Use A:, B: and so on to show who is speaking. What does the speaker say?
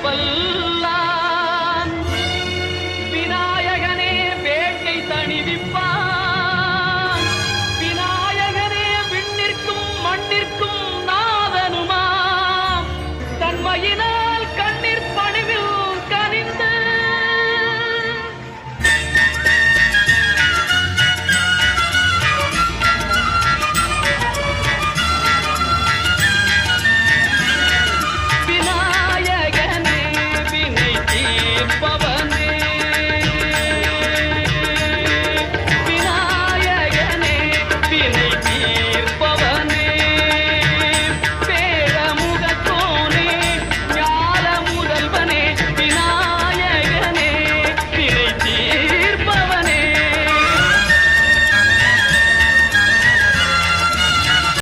A: வல்லான் விநாயகனே வேட்டை தணிவிப்பான். விநாயகனே விண்ணிற்கும் மண்ணிற்கும் நாதனுமாம். தன்மையினான் नहीं की